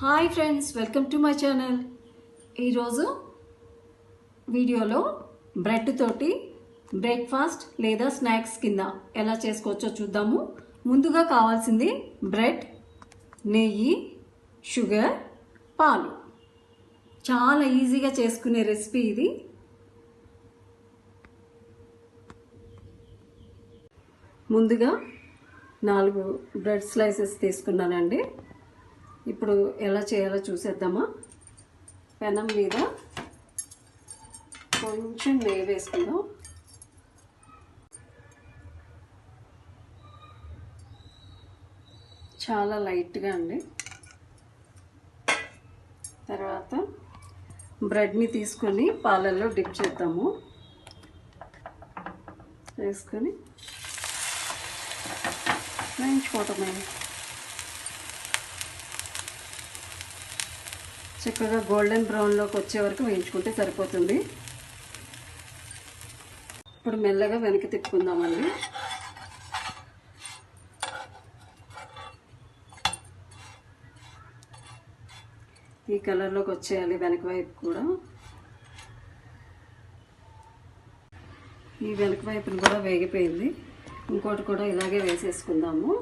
Hi friends welcome to my channel ఈరోజు వీడియోలో bread తోటి బ్రేక్ఫాస్ట్ లేదా స్నాక్స్ కింద ఎలా చేసుకోవచ్చో చూద్దాము. ముందుగా కావాల్సింది బ్రెడ్ నెయ్యి షుగర్ పాలు. చాలా ఈజీగా చేసుకునే రెసిపీ ఇది. ముందుగా నాలుగు బ్రెడ్ స్లైసెస్ తీసుకున్నానండి. ఇప్పుడు ఎలా చేయాలో చూసేద్దామా? పెనం మీద కొంచెం నెయ్యి వేసుకుందాం. చాలా లైట్గా అండి. తర్వాత బ్రెడ్ని తీసుకొని పాలల్లో డిప్ చేద్దాము. వేసుకొని వేయించుకోవటమే చక్కగా గోల్డెన్ బ్రౌన్లోకి వచ్చే వరకు వేయించుకుంటే సరిపోతుంది. ఇప్పుడు మెల్లగా వెనక్కి తిప్పుకుందామండి. ఈ కలర్లోకి వచ్చేయాలి వెనక వైపు కూడా. ఈ వెనక వైపును కూడా వేగిపోయింది. ఇంకోటి కూడా ఇలాగే వేసేసుకుందాము.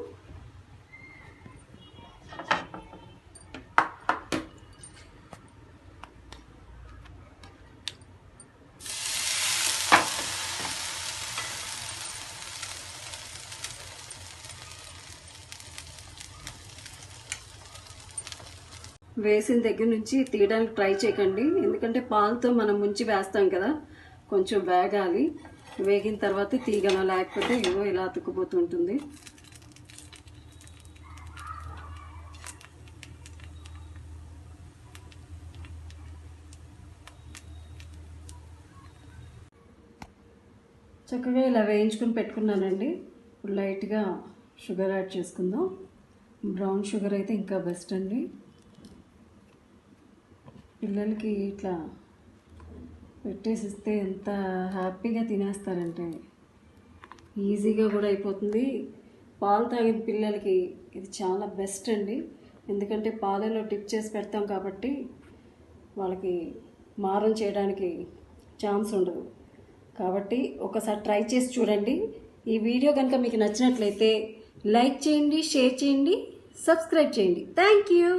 వేసిన దగ్గర నుంచి తీయడానికి ట్రై చేయకండి. ఎందుకంటే పాలతో మనం ముంచి వేస్తాం కదా కొంచెం వేగాలి. వేగిన తర్వాత తీగలం లేకపోతే ఏవో ఇలా అతుక్కుపోతుంటుంది చక్కగా ఇలా వేయించుకుని పెట్టుకున్నానండి. ఇప్పుడు లైట్గా షుగర్ యాడ్ చేసుకుందాం. బ్రౌన్ షుగర్ అయితే ఇంకా బెస్ట్ అండి. పిల్లలకి ఇట్లా పెట్టేసిస్తే ఎంత హ్యాపీగా తినేస్తారంటే. ఈజీగా కూడా అయిపోతుంది. పాలు తాగిన పిల్లలకి ఇది చాలా బెస్ట్ అండి. ఎందుకంటే పాలలో టిప్ చేసి పెడతాం కాబట్టి వాళ్ళకి మారం చేయడానికి ఛాన్స్ ఉండదు. కాబట్టి ఒకసారి ట్రై చేసి చూడండి. ఈ వీడియో కనుక మీకు నచ్చినట్లయితే లైక్ చేయండి షేర్ చేయండి సబ్స్క్రైబ్ చేయండి. Thank you.